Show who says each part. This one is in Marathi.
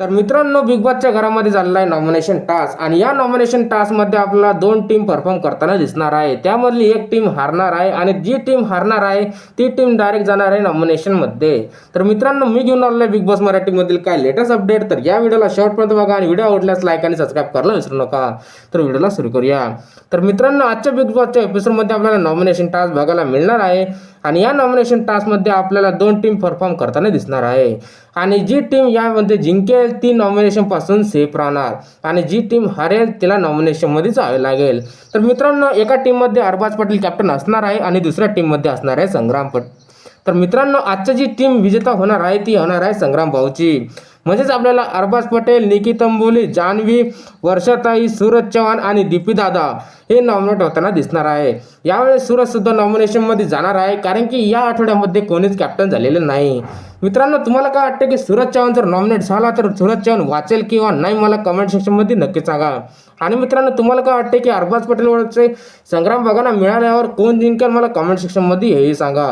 Speaker 1: तर मित्रांनो बिग बॉसच्या घरामध्ये झालेला आहे नॉमिनेशन टास्क आणि या नॉमिनेशन टास्कमध्ये आपल्याला दोन टीम परफॉर्म करताना दिसणार आहे. त्यामधली एक टीम हारणार आहे आणि जी टीम हारणार आहे ती टीम डायरेक्ट जाणार आहे नॉमिनेशनमध्ये तर मित्रांनो मी घेऊन आलेलो आहे बिग बॉस मराठीमधील काय लेटेस्ट अपडेट तर या व्हिडिओला शेवटपर्यंत बघा आणि व्हिडिओ आवडल्यास लाईक आणि सबस्क्राईब करायला विसरू नका. तर व्हिडिओला सुरू करूया. तर मित्रांनो आजच्या बिग बॉसच्या एपिसोडमध्ये आपल्याला नॉमिनेशन टास्क बघायला मिळणार आहे आणि या नॉमिनेशन टास्कमध्ये आपल्याला दोन टीम परफॉर्म करताना दिसणार आहे. आणि जी टीम यामध्ये जिंकेल ती नॉमिनेशनपासून सेफ राहणार. आणि जी टीम हरेल तिला नॉमिनेशनमध्ये जावे लागेल. तर मित्रांनो एका टीममध्ये अरबाज पाटील कॅप्टन असणार आहे आणि दुसऱ्या टीममध्ये असणार आहे संग्राम पट तर मित्रांनो आजची जी टीम विजेता होणार आहे ती होणार आहे संग्राम भाऊची. म्हणजेच आपल्याला अरबाज पटेल निकी तंबोली जान्हवी वर्षाताई सूरज चव्हाण आणि दीपी दादा हे नॉमिनेट होताना दिसणार आहे. यावेळेस सूरज सुद्धा नॉमिनेशनमध्ये जाणार आहे कारण की या आठवड्यामध्ये कोणीच कॅप्टन झालेलं नाही. मित्रांनो तुम्हाला काय वाटतं की सूरज चव्हाण जर नॉमिनेट झाला तर सूरज चव्हाण वाचेल किंवा नाही मला कमेंट सेक्शनमध्ये नक्की सांगा. आणि मित्रांनो तुम्हाला काय वाटते की अरबाज पटेलवरचे संग्राम बघायला मिळाल्यावर कोण जिंकेल मला कमेंट सेक्शनमध्ये हेही सांगा.